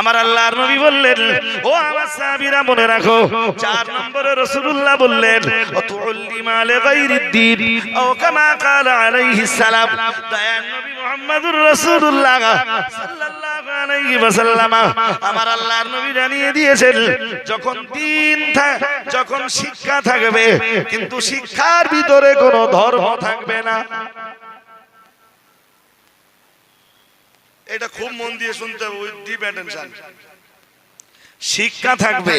আমার আল্লাহর নবী বললেন, ও আমার সাহাবীরা, মনে রাখো, চার নম্বরে রাসূলুল্লাহ বললেন তুল্লিমা লিগাইরিদ্দিন ও কামা ক্বালা আলাইহিস সালাম। দয়ার নবী মুহাম্মদুর রাসূলুল্লাহ সাল্লাল্লাহু আলাইহি ওয়াসাল্লাম আমার আল্লাহর নবী জানিয়ে দিয়েছেন, যখন দিন যখন শিক্ষা থাকবে, কিন্তু শিক্ষার ভিতরে কোনো ধর্ম থাকবে না। এটা খুব মন দিয়ে শুনতে হবে উইথ ডিপ অ্যাটেনশন শিক্ষা থাকবে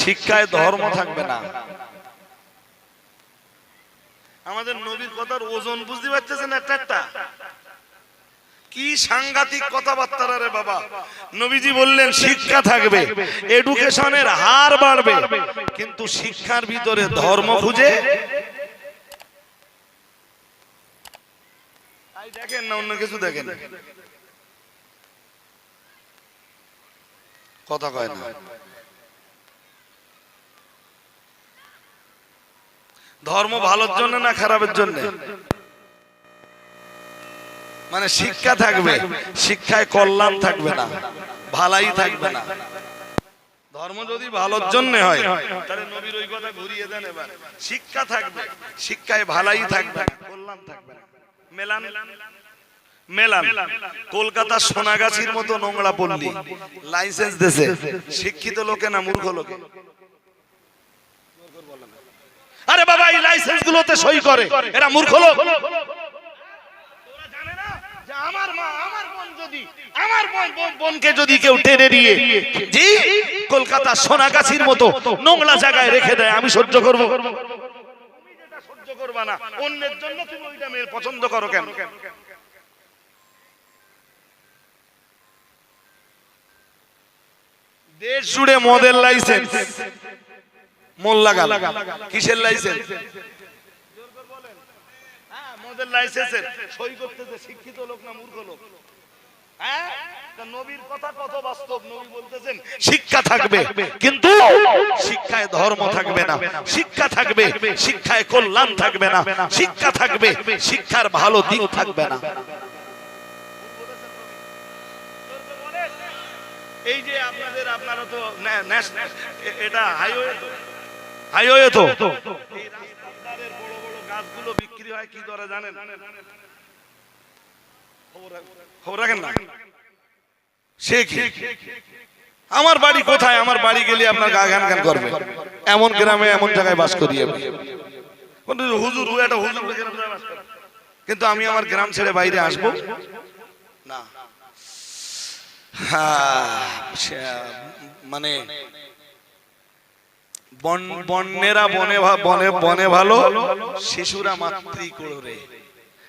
শিক্ষায় ধর্ম থাকবে না। আমাদের নবীর কথার ওজন বুঝতে পারতেছেন একটা একটা কি সাংঘাতিক কথাবার্তা রে বাবা। নবীজি বললেন শিক্ষা থাকবে এডুকেশনের হার বাড়বে কিন্তু শিক্ষার ভিতরে ধর্ম খুঁজে? তাই দেখেন না অন্য কিছু দেখেন। কথা কয় না। ধর্ম ভালোর জন্য না খারাপের জন্য? মানে শিক্ষা থাকবে শিক্ষায় কল্যাণ থাকবে না ভালাই থাকবে না। ধর্ম যদি ভালোর জন্য হয় তাহলে নবীর ওই কথা ঘুরিয়ে দেন এবার। শিক্ষা থাকবে শিক্ষায় ভালাই থাকবে না, কল্যাণ থাকবে না। মেলান মেলান। কলকাতা সোনাগাছির মতো নোংরা পল্লী। লাইসেন্স দেশে শিক্ষিত লোকে না মূর্খ লোকে? আরে বাবা এই লাইসেন্স গুলোতে সই করে। এরা মূর্খ লোক। আমার মা আমার বোন যদি আমার বোন- বোন- বোনকে যদি কেউ টেনে নিয়ে জি কলকাতা সোনাগাছির মতো নোংরা জায়গায় রেখে দেয় আমি সহ্য করব। তুমি সহ্য করবা না অন্যের জন্য তুমি ওইটা মেয়ের পছন্দ করো কেন? দেশ জুড়ে মদের লাইসেন্স মোল্লা গাল কিসের লাইসেন্স হ্যাঁ, মদের লাইসেন্সের সই করতেছে শিক্ষিত লোক না মূর্খ লোক। হ্যাঁ? নবীর কথা কত বাস্তব? নবী বলতেছেন শিক্ষা থাকবে কিন্তু শিক্ষায় ধর্ম থাকবে না। শিক্ষা থাকবে শিক্ষায় কল্যাণ থাকবে না। শিক্ষা থাকবে শিক্ষার ভালো দিক থাকবে না। এই যে আপনাদের, আপনারা তো এটা হাইওয়ে তো। হাইওয়ে তো। গাছগুলো বিক্রি হয়, কি দরে জানেন? খবর রাখেন। না? সে আমার বাড়ি কোথায়? আমার বাড়ি গেলে আপনার গা গান গান করবে। এমন গ্রামে এমন জায়গায় বাস করি আমি হুজুর একটা হুজুর। কিন্তু আমি আমার গ্রাম ছেড়ে বাইরে আসব? না। মানে বন বন্যেরা বনে বনে বনে ভালো, শিশুরা মাতৃকোলে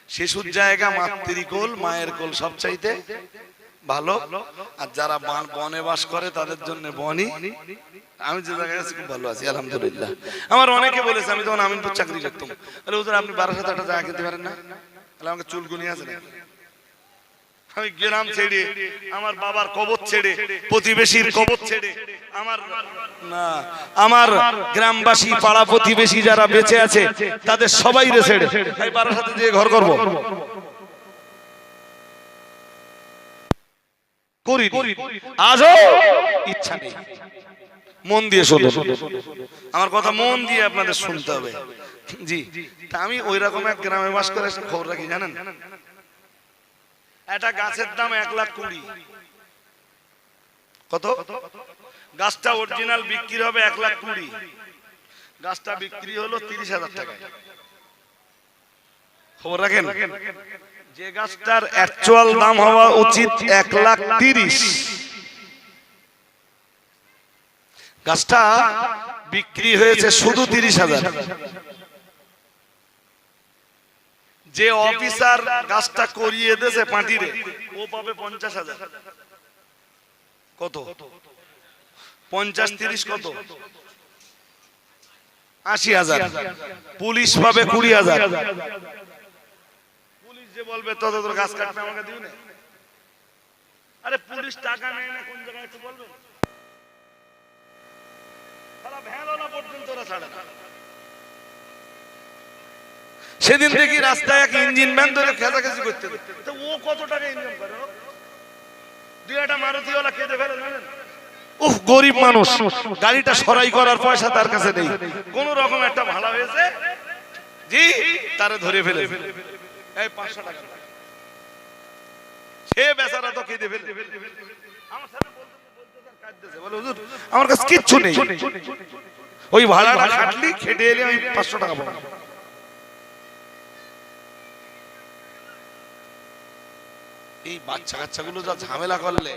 শিশুর জায়গা মাতৃকোল, মায়ের কোল সব চাইতে ভালো। আর যারা বান- বনে বাস করে, তাদের জন্য বনই। আমি যে জায়গায় আছি, খুব ভালো আছি, আলহামদুলিল্লাহ। আমার অনেকে বলেছে, আমি তখন আমিনপুর চাকরি করতাম তাহলে ওদের আপনি বারো সাথে একটা জায়গা কিনতে পারেন না? তাহলে আমাকে চুলগুনি আছে না আমি গ্রাম ছেড়ে আমার বাবার কবর ছেড়ে প্রতিবেশীর কবর ছেড়ে আমার না আমার গ্রামবাসী পাড়া প্রতিবেশী যারা বেঁচে আছে তাদের সবাই রে ছেড়ে আমি বাবার সাথে যে ঘর করব। করি আজও ইচ্ছা নেই। মন দিয়ে শোনো। আমার কথা মন দিয়ে আপনাদের শুনতে হবে। জি। তা আমি ওই রকম এক গ্রামে বাস করে খবর রাখি জানেন? একটা গাছের দাম এক লাখ কুড়ি। কত? গাছটা অরিজিনাল বিক্রি হবে এক লাখ কুড়ি। গাছটা বিক্রি হলো তিরিশ হাজার টাকা খবর রাখেন? যে গাছটার অ্যাকচুয়াল দাম হওয়া উচিত এক লাখ তিরিশ। গাছটা বিক্রি হয়েছে শুধু তিরিশ হাজার। যে অফিসার কাজটা করিয়ে দিয়েছে পাটিরে ও পাবে পঞ্চাশ হাজার। কত? পঞ্চাশ, তিরিশ কত? আশি হাজার। পুলিশ পাবে কুড়ি হাজার। পুলিশ যে বলবে তত তোর গাছ কাটতে আমাকে দিবি আরে, পুলিশ টাকা নেয় না, কোন জায়গায় একটু বলবে? পর্যন্ত ওরা সেদিন দেখি রাস্তায় এক ইঞ্জিন ম্যান ধরে খেসাখেসি করতে তো ও কত টাকা ইনকাম করে দুই একটা মারুতিওয়ালা ফেলে জানেন? উফ গরিব মানুষ। গাড়িটা সরাই করার পয়সা তার কাছে নেই। কোন রকম একটা ভালো হয়েছে? জি তারে ধরে ফেলে এই পাঁচশো টাকা। সে বেচারা তো কেঁদে ফেলে। আমার সাথে। বলে, "হুজুর, আমার কাছে কিচ্ছু নেই। ওই ভাড়াটা খাটলি খেটে এলে আমি পাঁচশো টাকা পাবো। এই বাচ্চা কাচ্চাগুলো যা ঝামেলা করলে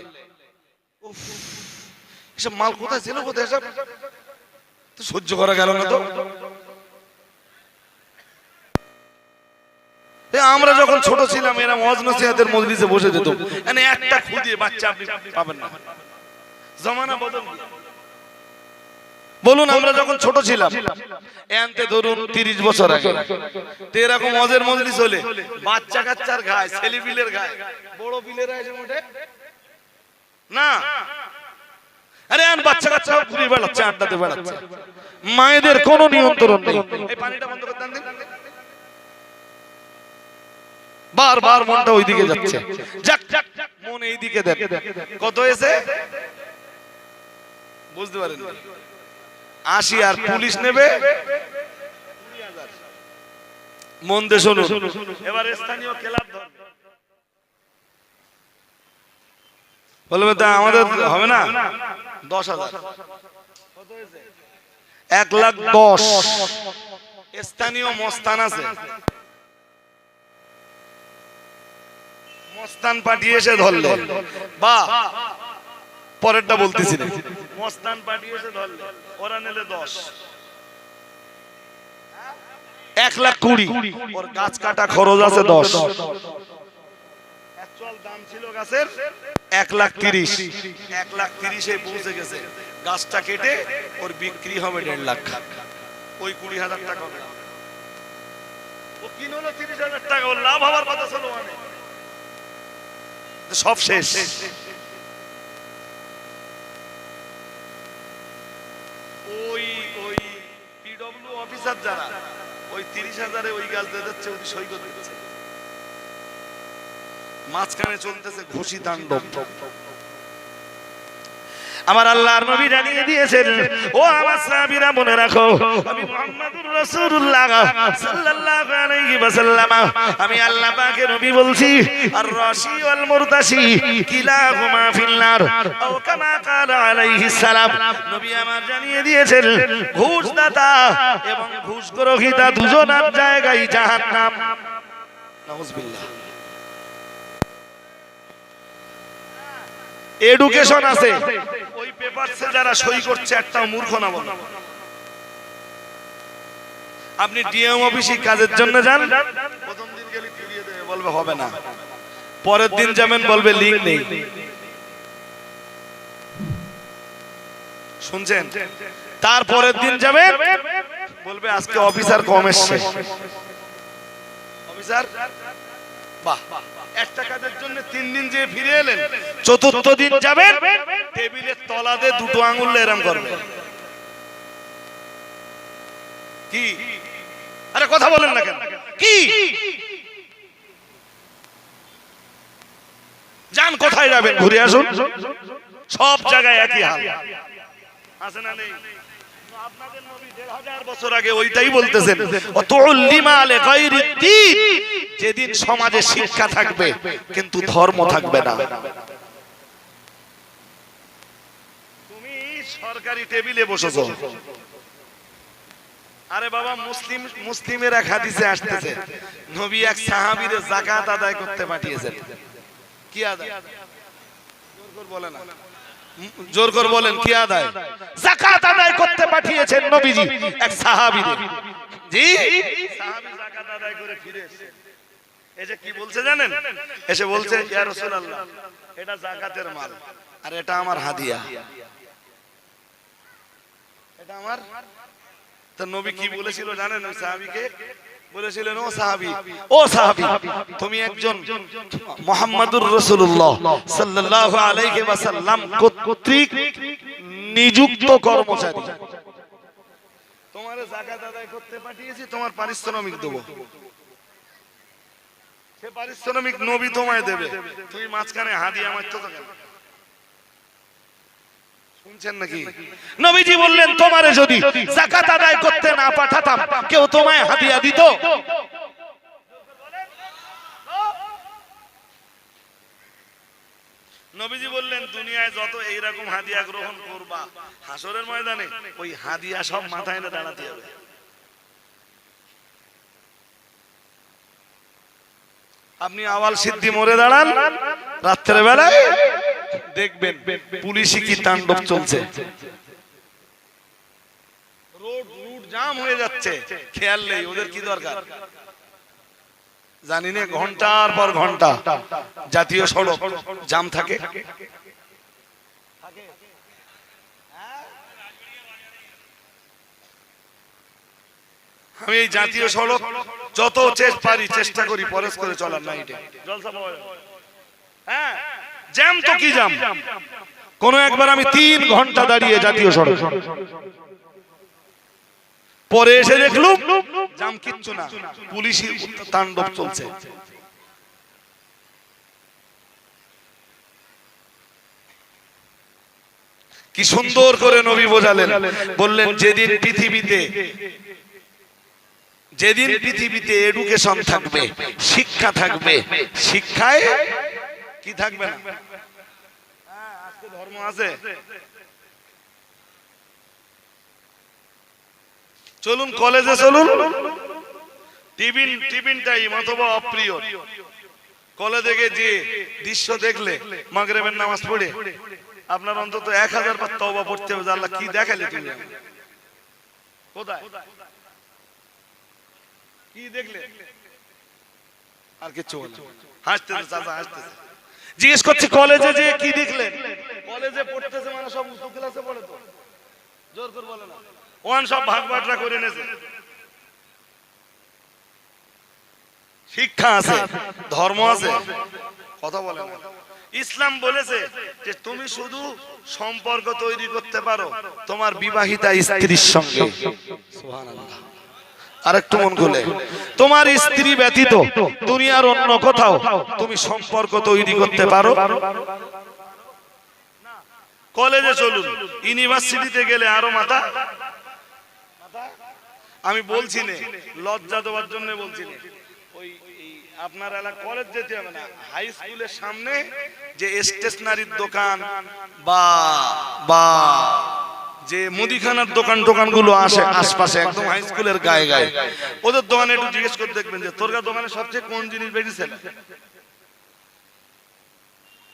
এসব মাল কোথায় ছিল কোথায় এসব? তো সহ্য করা গেল না তো। আমরা যখন ছোট ছিলাম, এরা মজনসিহাতের মজলিসে বসে যেত। মানে একটা খুদিয়ে বাচ্চা আপনি পাবেন না। জমানা বদল। বলুন আমরা যখন ছোট ছিলাম এনতে ধরুন তিরিশ বছর আগে তো এরকম মজের মজলিস হলে বাচ্চা কাচ্চার গায়ে ছেলে বিলের গায়ে বড় বিলের না আরে আন বাচ্চা কাচ্চা ঘুরে বেড়াচ্ছে আড্ডাতে বেড়াচ্ছে মায়েদের কোনো নিয়ন্ত্রণ নেই। এই পানিটা বন্ধ করে দেন বারবার মনটা ওইদিকে যাচ্ছে। যাক মন এইদিকে দেন কত হয়েছে বুঝতে পারেন আশি আর পুলিশ নেবে? মন দিয়ে শুনুন। এবার স্থানীয় ক্লাব বলবে তা আমাদের হবে না? দশ হাজার। এক লাখ দশ। স্থানীয় মস্তান আছে। মস্তান পাঠিয়ে এসে ধরলে। বা। পরেরটা বলতেছি না। মস্তান পাঠিয়ে এসে ধরলে ওরা নিলে দশ। এক লাখ কুড়ি। ওর গাছ কাটা খরচ আছে দশ। অ্যাকচুয়াল দাম ছিল গাছের এক লাখ তিরিশ। এক লাখ তিরিশে পৌঁছে গেছে। গাছটা কেটে ওর বিক্রি হবে দেড় লাখ ওই কুড়ি হাজার টাকা হবে। ও কিনলো তিরিশ হাজার টাকা ওর লাভ হওয়ার কথা ছিল অনেক সব শেষ। ওই ওই পিডব্লিউ অফিসার যারা, ওই তিরিশ হাজারে ওই গাছ দিয়ে যাচ্ছে ওই সই করে মাঝখানে চলতেছে ঘুষি তাণ্ডব। আমার আল্লাহর নবী জানিয়ে দিয়েছেন, ও আমার সাহাবীরা, মনে রাখো, আমি মুহাম্মাদুর রাসূলুল্লাহ সাল্লাল্লাহু আলাইহি ওয়াসাল্লাম। আমি আল্লাহ পাকের নবী বলছি আর রাশি ওয়াল মুরতাশি কিলাহুমা ফিন্নার ও কামা ক্বালা আলাইহিস সালাম। নবী আমার জানিয়ে দিয়েছেন, ঘুষদাতা এবং ঘুষ গ্রহীতা দুজনার জায়গায় জাহান্নাম। নাউজুবিল্লাহ। এডুকেশন আছে। পেপারসে যারা সই করছে একটা মূর্খ না বলো। আপনি ডিএম অফিসে কাজের জন্য যান। প্রথম দিন গেলে ফিরিয়ে দেবে বলবে হবে না পরের দিন যাবেন বলবে লিঙ্ক নেই। শুনছেন? তারপরের দিন যাবেন বলবে আজকে অফিসার কম এসছে। অফিসার বাহ বাহ। একটা কাজের জন্য তিন দিন যে ফিরে এলেন চতুর্থ দিন যাবেন টেবিলের তলাতে দুটো আঙুল এরম করবে কি? আরে কথা বলেন না কেন? কি? যান কোথায় যাবেন? ঘুরে আসুন। সব জায়গায় একই হাল। আছে না নেই? আপনাদের নবী দেড় হাজার বছর আগে ওইটাই বলতেছেন। অতুল্লিমা আলে গায়রিদ দ্বীন। যেদিন সমাজে শিক্ষা থাকবে কিন্তু ধর্ম থাকবে না। তুমি সরকারি টেবিলে বসেছো। আরে বাবা মুসলিম মুসলিমের এক হাদিসে আসতেছে। নবী এক সাহাবীরে যাকাত আদায় করতে পাঠিয়েছেন। কি আদায়? বলে না। জোর করে বলেন, কি আদায়? যাকাত আদায় করতে পাঠিয়েছেন নবীজি, এক সাহাবীরে জি সাহাবী যাকাত আদায় করে ফিরে এসেছে এসে কি বলছে জানেন? এসে বলছে, ইয়া রাসূলুল্লাহ, এটা যাকাতের মাল, আর এটা আমার হাদিয়া। এটা আমার? তো নবী কি বলেছিল জানেন ওই সাহাবীকে? বলেছিলেন ও সাহাবী ও সাহাবী তুমি একজন মুহাম্মাদুর রাসূলুল্লাহ সাল্লাল্লাহু আলাইহি ওয়াসাল্লাম কর্তৃক নিযুক্ত কর্মচারী। তোমার যাকাত আদায় করতে পাঠিয়েছি তোমার পারিশ্রমিক দেবো। সে পারিশ্রমিক নবী তোমায় দেবে। তুমি মাঝখানে হাদিয়া মারছো তো? বললেন, তোমারে যদি জাকাত আদায় করতে না পাঠাতাম, কেউ তোমায় হাদিয়া দিত? নবীজি বললেন, দুনিয়ায় যত এইরকম হাদিয়া গ্রহণ করবা হাসরের ময়দানে ওই হাদিয়া সব মাথায় না দাঁড়াতে হবে। আপনি আওয়াল সিদ্ধি মরে দাঁড়ান রাত্রে বেলায় দেখবেন পুলিশি কি তাণ্ডব চলছে? রোড রুট জাম হয়ে যাচ্ছে। খেয়াল নেই ওদের কি দরকার? জানি না ঘণ্টার পর ঘণ্টা। জাতীয় সড়ক জাম থাকে। আমি এই জাতীয় সড়ক যত চেষ্টা পারি চেষ্টা করি পরেশ করে চলার নাইটে জলসা পাওয়া হ্যাঁ। জ্যাম তো কি জ্যাম? কোন একবার আমি তিন ঘণ্টা দাঁড়িয়ে জাতীয় সড়ক। পরে এসে দেখলুম জাম কিচ্ছু না। পুলিশি তাণ্ডব চলছে। কি সুন্দর করে নবী বোঝালেন। বললেন, যেদিন পৃথিবীতে যেদিন পৃথিবীতে এডুকেশন থাকবে, শিক্ষা থাকবে, শিক্ষায় কি থাকবে না? হ্যাঁ, আজকে ধর্ম আছে। চলুন কলেজে চলুন। টিফিন টিফিন টাইম অথবা অপ্রিয়। কলেজে গিয়ে যে দৃশ্য দেখলে মাগরেবের নামাজ পড়ে আপনার অন্তত এক হাজার বার তওবা পড়তে হবে আল্লাহ কি দেখালে তুমি? কোথায়? কি দেখলে? আর কিছু হাসতেছে চাচা হাসতেছে। জিজ্ঞেস করছি কলেজে যে কি দেখলেন? কলেজে পড়তেছে মানে সব উঁচু ক্লাসে পড়ে তো। জোর করে বলে না। ওয়ান সব ভাগ বাটরা করে নেছে। শিক্ষা আছে ধর্ম আছে। কথা বলে না। ইসলাম বলেছে যে তুমি শুধু সম্পর্ক তৈরি করতে পারো তোমার বিবাহিতা স্ত্রীর সঙ্গে। সুবহানাল্লাহ। আরেকটু মন খুলে। তোমার স্ত্রী ব্যতীত দুনিয়ার অন্য কোথাও তুমি সম্পর্ক তৈরি করতে পারো? কলেজে চলুন। ইউনিভার্সিটিতে গেলে আরও মাথা? আমি বলছি না লজ্জা দেওয়ার জন্য বলছি না। ওই আপনার এলাকা কলেজ যেতে হবে না হাই স্কুলের সামনে যে স্টেশনারির দোকান। বা বা। যে মুদিখানার দোকান টোকানগুলো আসে আশপাশে একদম হাই স্কুলের গায়ে গায়ে। ওদের দোকানে একটু জিজ্ঞেস করে দেখবেন যে, তোর দোকানে সবচেয়ে কোন জিনিস বেশি সেল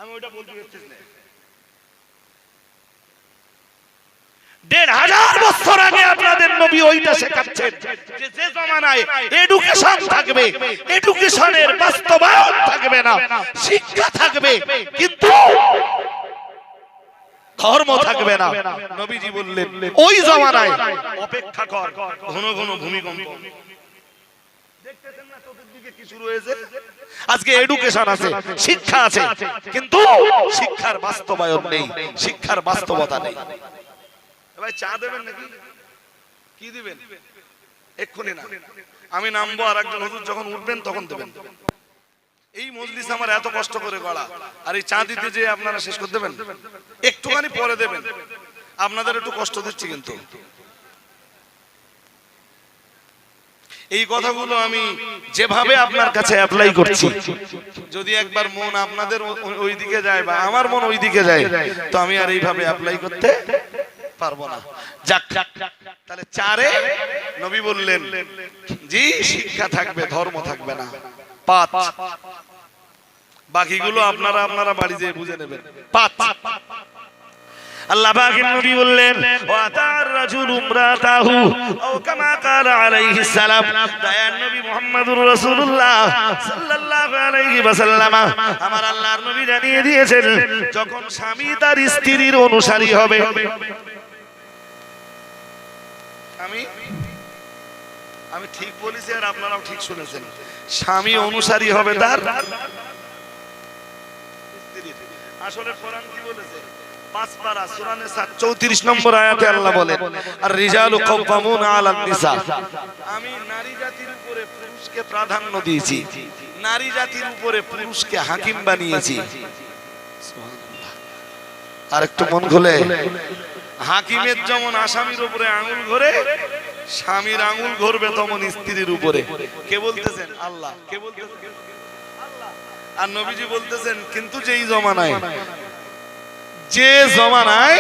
আমি ওইটা বলতে পারছিস দেড় হাজার বছর আগে আপনাদের নবী ওইটা শেখাচ্ছেন যে যে জমানায় এডুকেশন থাকবে এডুকেশনের বাস্তবায়ন থাকবে না, শিক্ষা থাকবে, কিন্তু ধর্ম থাকবে না। নবীজি বললেন ওই জমানায় অপেক্ষা কর। ঘন ঘন ভূমিকম্প। দেখতেছেন না চতুর্দিকে কি শুরু আজকে এডুকেশন আছে শিক্ষা আছে কিন্তু শিক্ষার বাস্তবায়ন নেই শিক্ষার বাস্তবতা নেই। ভাই চা দেবেন নাকি? কি দিবেন? এক্ষুনি না। আমি নামবো আর একজন হুজুর যখন উঠবেন তখন দেবেন। এই মজলিস আমার এত কষ্ট করে গড়া। আর এই চা দিতে যে আপনারা শেষ করে দেবেন? একটুখানি পরে দেবেন। আপনাদের একটু কষ্ট দিচ্ছি কিন্তু। এই কথাগুলো আমি যেভাবে আপনার কাছে অ্যাপ্লাই করছি, যদি একবার মন আপনাদের ওই দিকে যায় বা আমার মন ওই দিকে যায়, তো আমি আর এইভাবে অ্যাপ্লাই করতে পারব না। যাক, তাহলে চারে নবী বললেন, জি, শিক্ষা থাকবে, ধর্ম থাকবে না। পাঁচ। বাকিগুলো আপনারা আপনারা বাড়ি যেয়ে বুঝে নেবেন। পাঁচ। আল্লাহ পাকের নবী বললেন ওয়া তার রাজুল উমরাতাহু ও কামা কাল আলাইহিস সালাম। দয়ার নবী মুহাম্মদুর রাসূলুল্লাহ সাল্লাল্লাহু আলাইহি ওয়াসাল্লাম আমার আল্লাহর নবী জানিয়ে দিয়েছেন যখন স্বামী তার স্ত্রীর অনুসারী হবে। আমি আমি ঠিক বলেছি আর আপনারাও ঠিক শুনেছেন। স্বামী অনুসারী হবে তার? স্ত্রীর। আসলে কোরআন কি বলেছে? পাঁচ পারা সূরা 34 নম্বর আয়াতে আল্লাহ বলেন আর রিজালু কাওয়ামুন আলান নিসা। আমি নারী জাতির উপরে পুরুষকে প্রাধান্য দিয়েছি। নারী জাতির উপরে পুরুষকে হাকিম বানিয়েছি। আর একটু মন খুলে। হাকিমের যেমন আসামির উপরে আঙুল ঘরে স্বামীর আঙুল ঘরবে তেমন স্ত্রীর উপরে। কে বলতেছেন? আল্লাহ। কে বলতেছেন? আর নবীজি বলতেছেন, কিন্তু যেই জমানায়, যে জমানায়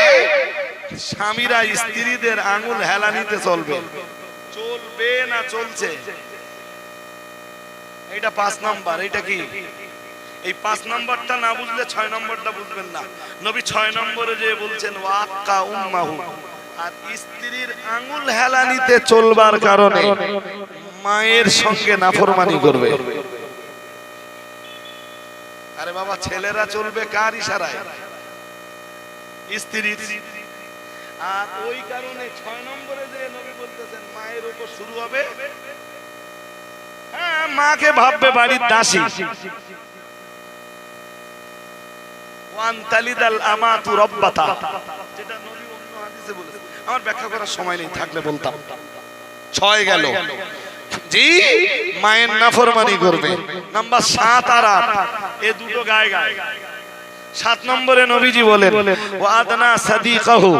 স্বামীরা স্ত্রীদের আঙুল হেলানিতে চলবে চলবে না চলছে? এটা পাঁচ নাম্বার, এটা কি? এই পাঁচ নাম্বারটা না বুঝলে ছয় নম্বরটা বুঝবেন না। নবী ছয় নম্বরে যে বলছেন, ওয়াক্কা উম্মাহু। আর স্ত্রীর আঙুল হেলানিতে চলবার কারণে মায়ের সঙ্গে নাফরমানি করবে। আরে বাবা ছেলেরা চলবে কার ইশারায়? স্ত্রীর। আর ওই কারণে ছয় নম্বরে যে নবী বলতেছেন মায়ের উপর শুরু হবে। হ্যাঁ মাকে ভাববে বাড়ির দাসী। ওয়ান তালিদাল আমাতু রব্বাতা। যেটা নবী অন্য হাদিসে বলেছেন আমার ব্যাখ্যা করার সময় নেই, থাকলে বলতাম। ছয় গেল। জি, মায়ের নাফরমানি করবে। নাম্বার সাত আর আট। এ দুটো গায়ে গায়ে। সাত নম্বরে নবীজি বলেন ওয়াদনা সাদি সাদিকাহু।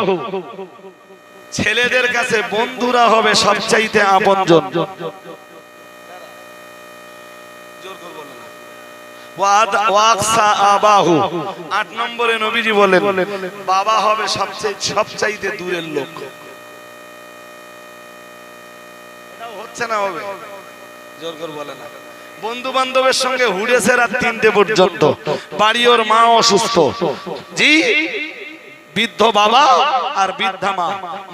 ছেলেদের কাছে বন্ধুরা হবে সবচাইতে আপনজন জোর করে বলেন না। ওয়াদ ওয়াকসা আট নম্বরে নবীজি বলেন, বাবা হবে সবচেয়ে সবচাইতে দূরের লোক। হচ্ছে না হবে? জোর করে বলে না। বন্ধু বান্ধবের সঙ্গে হুড়েছে রাত তিনটে পর্যন্ত। বাড়ি ওর মা অসুস্থ। জি, বৃদ্ধ বাবা আর বৃদ্ধা মা।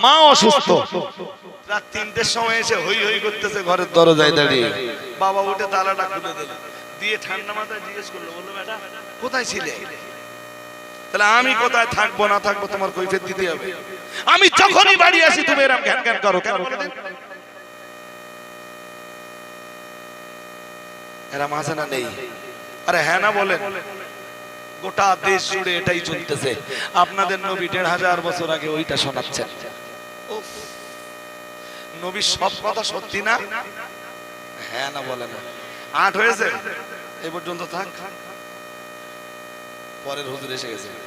মা অসুস্থ। রাত তিনটের সময় এসে হই হই করতেছে ঘরের দরজায় দাঁড়িয়ে। বাবা উঠে তালাটা খুলে দিল দিয়ে ঠান্ডা মাথায় জিজ্ঞেস করল, বলল, বেটা, কোথায় ছিলে? তাহলে আমি কোথায় থাকব, না থাকব তোমার দিতে হবে। আমি যখনই বাড়ি আসি, তুমি এরকম ঘ্যান ঘ্যান করো কেন নেই। আরে হ্যাঁ না বলেন। গোটা দেশ জুড়ে এটাই চলতেছে। আপনাদের নবী দেড় হাজার বছর আগে ওইটা শোনাচ্ছেন। নবীর সব কথা সত্যি না? হ্যাঁ না বলে না আট হয়েছে। এই পর্যন্ত থাক। পরের হুজুর এসে গেছে।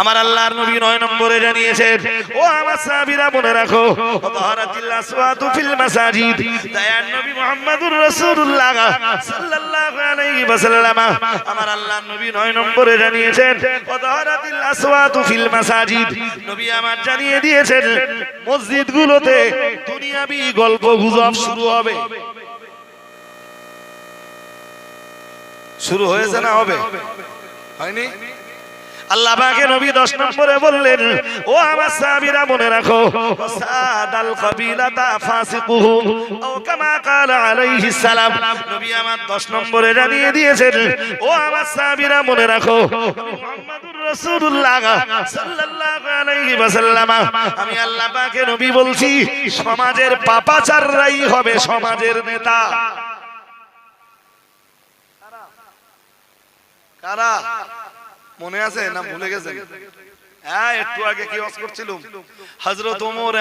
আমার আল্লাহর নবী নয় নম্বরে জানিয়েছেন ও আমার সাহাবীরা, মনে রাখো তাহারাতিল আসওয়াতু ফিল মাসাজিদ নবী রাসূলুল্লাহ সাল্লাল্লাহু আলাইহি ওয়াসাল্লাম, আমার আল্লাহর নবী নয় নম্বরে জানিয়েছেন ও ফিল মাসাজিদ নবী আমার জানিয়ে দিয়েছেন, মসজিদগুলোতে দুনিয়াবি গল্প গুজব শুরু হবে। শুরু হয়েছে না হবে? হয়নি? আল্লাহ পাকে নবী 10 নম্বরে বললেন ও আমার সাহাবীরা মনে রাখো সাদাল কবিলাতা ফাসিকুহুম ও কামা قال আলাইহিস সালাম নবী আমার 10 নম্বরে জানিয়ে দিয়েছেন ও আমার সাহাবীরা মনে রাখো মুহাম্মাদুর রাসূলুল্লাহ সাল্লাল্লাহু আলাইহি ওয়াসাল্লাম আমি আল্লাহ পাকে নবী বলছি সমাজের পাপাচাররাই হবে সমাজের নেতা কারা মনে আছে? না, ভুলে গেছেন? হ্যাঁ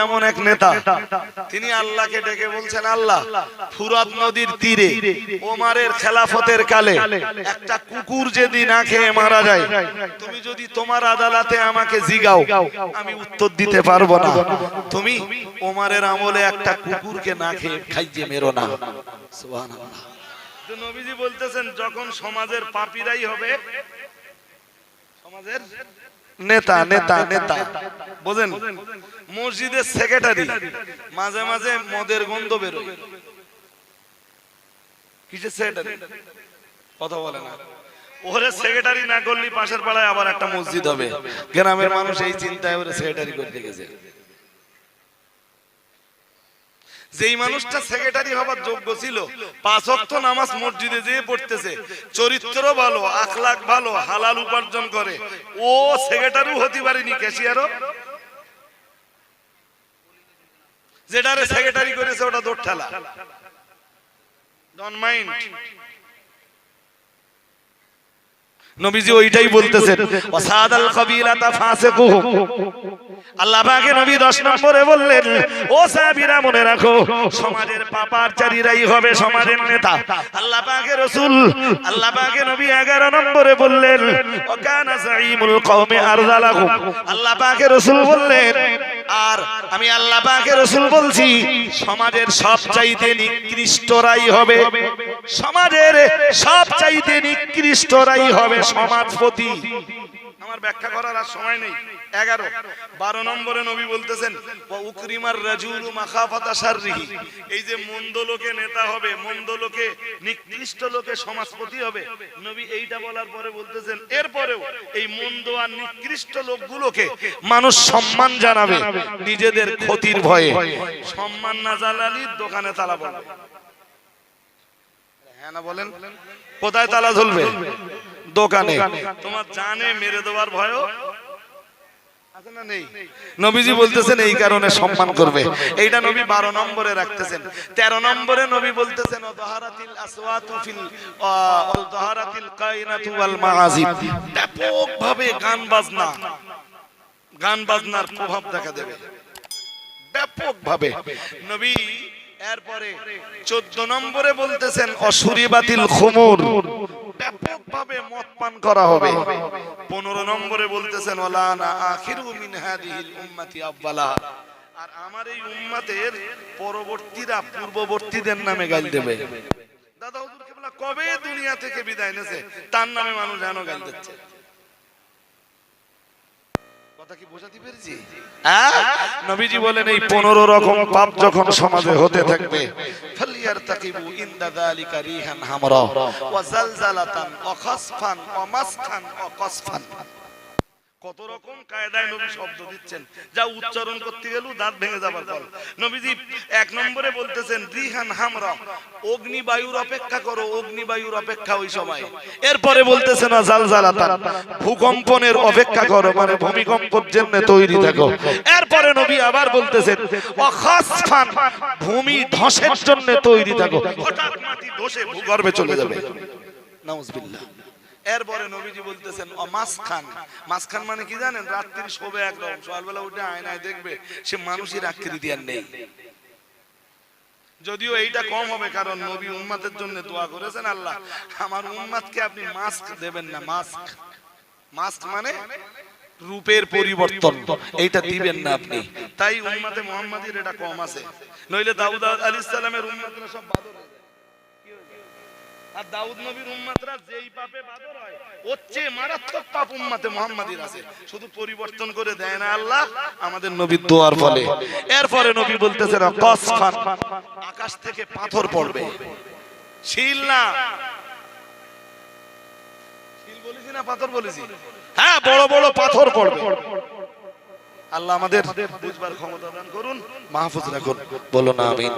এমন এক নেতা, তিনি ডেকে বলছেন নদীর তীরে ওমরের খেলাফতের কালে কুকুর যদি তুমি যদি তোমার আদালতে আমাকে জিগাও, আমি উত্তর দিতে পারব না। তুমি ওমারের আমলে একটা কুকুরকে না খেয়ে খাইয়ে মেরো না। নবীজি বলতেছেন, যখন সমাজের পাপীরাই হবে সমাজের নেতা নেতা নেতা বোঝেন? মসজিদের সেক্রেটারি মাঝে মাঝে মদের গন্ধ বেরোয়। কিসের সেক্রেটারি কথা বলে না। ওরে সেক্রেটারি না করলি পাশের পাড়ায় আবার একটা মসজিদ হবে। গ্রামের মানুষ এই চিন্তায় ওরে সেক্রেটারি করতে গেছে যেই মানুষটা সেক্রেটারি হবার যোগ্য ছিল, পাঁচ ওয়াক্ত নামাজ মসজিদে যেয়ে পড়তেছে, চরিত্র ভালো আখলাখ ভালো, হালাল উপার্জন করে, ও সেক্রেটারিও হতে পারেনি ক্যাশিয়ারও যেটারে সেক্রেটারি করেছে ওটা দোর ঠেলা। ডন মাইন্ড নবীজি ওইটাই বলতেছেন। ওয়াসাদাল কাবিলাতা ফাসিকুহুম আল্লাহ পাকে নবী 10 নম্বরে বললেন ও সাহাবীরা মনে রাখো সমাজের পাপাচারীরাই হবে সমাজের নেতা। আল্লাহ পাকে রাসূল আল্লাহ পাকে নবী 11 নম্বরে বললেন ওয়া কানা যাইমুল কওমি আরযালাহুম আল্লাহ পাকে রাসূল বললেন আর আমি আল্লাহ পাকে রাসূল বলছি সমাজের সবচাইতে নিকৃষ্টরাই হবে। সমাজের সবচাইতে নিকৃষ্টরাই হবে সমাজপতি। আমার ব্যাখ্যা করার আর সময় নেই। এগারো। বারো নম্বরে নবী বলতেছেন উকরিমার রাজুলু মাখাফাতা শাররিহি। এই যে মন্দ লোকে নেতা হবে, মন্দ লোকে নিকৃষ্ট লোকে সমাজপতি হবে, নবী এইটা বলার পরে বলতেছেন, এরপরেও এই মন্দ আর নিকৃষ্ট লোকগুলোকে মানুষ সম্মান জানাবে, নিজেদের ক্ষতির ভয়ে। সম্মান না জানালির দোকানে তালা বলবে হ্যাঁ না বলেন? কোথায় তালা ঝুলবে দোকানে। তোমার জানে মেরে দেওয়ার ভয়ও? আছে না নেই? নবীজি বলতেছেন এই কারণে সম্মান করবে। এইটা নবী বারো নম্বরে রাখতেছেন। তেরো নম্বরে নবী বলতেছেন ওয়াদাহারাতিল আসওয়াতু ফিল ওয়াদাহারাতিল কায়নাতু ওয়াল মাআজিব ব্যাপকভাবে গান বাজনা। গান বাজনার প্রভাব দেখা দেবে। ব্যাপকভাবে। নবী এরপরে চোদ্দ নম্বরে বলতেছেন অসুরি বাতিল খুমুর। ব্যাপকভাবে মদ পান করা হবে। পনেরো নম্বরে বলতেছেন ওলানা আখিরু মিন হাদিহিল উম্মতি আব্বালা আর আমার এই উম্মতের পরবর্তীরা পূর্ববর্তীদের নামে গাল দেবে। দাদা হুজুর কেবলা কবে দুনিয়া থেকে বিদায় নেছে তার নামে মানুষ যেন গাল দিচ্ছে। কথা কি বোঝাতে পেরেছি? হ্যাঁ? নবীজি বলেন এই পনেরো রকম পাপ যখন সমাজে হতে থাকবে ফালিয়ারতাকিবু ইনদা যালিকা রিহান হামরা ওয়া জালজালাতান ওয়া খাসফান ওয়া মাসখান ওয়া কসফান কত রকম কায়দায় নবী শব্দ দিচ্ছেন, যা উচ্চারণ করতে গেলেও দাঁত ভেঙে যাবার ফল। নবীজি এক নম্বরে বলতেছেন, রিহান হামরা, অগ্নিবায়ুর অপেক্ষা করো, অগ্নিবায়ুর অপেক্ষা ওই সময়। এরপরে বলতেছেন না, জালজালাতান, ভূকম্পনের অপেক্ষা করো মানে ভূমিকম্পের জন্য তৈরি থাকো এরপরে নবী আবার বলতেছেন, অখাসফান, ভূমি ধসের জন্য তৈরি থাকো হঠাৎ মাটি ধসে ভূগর্ভে চলে যাবে। নাউজুবিল্লাহ। এরপরে নবীজি বলতেছেন, ও মাসখান মাসখান মানে কি জানেন? রাত্রি শোবে একদম। সকালবেলা উঠে আয়নায় দেখবে সে মানুষের আকৃতি আর নেই। যদিও এইটা কম হবে, কারণ নবী উম্মাতের জন্য দোয়া করেছেন আল্লাহ। আমার উম্মাতকে আপনি মাস্ক দেবেন না, মাস্ক। মাস্ক মানে রূপের পরিবর্তন। এইটা দিবেন না আপনি। তাই উম্মাতে মুহাম্মাদির এটা কম আছে। নইলে দাউদ আলাইহিস সালামের উম্মাতরা সব বাদর। আর দাউদ নবীর উম্মাতরা যেই পাপে বাদর হয়, ওর চেয়ে মারাত্মক পাপ উম্মাতে মুহাম্মাদির আছে। শুধু পরিবর্তন করে দেয় না আল্লাহ, আমাদের নবীর দোয়ার ফলে। এরপরে নবী বলতেছেন কসফান আকাশ থেকে পাথর পড়বে। শিল না। শিল বলেছি না পাথর বলেছি? হ্যাঁ বড় বড় পাথর পড়বে। আল্লাহ আমাদের বুঝবার ক্ষমতা দান করুন, মাহফুজ রাখুন। বলো না আমিন।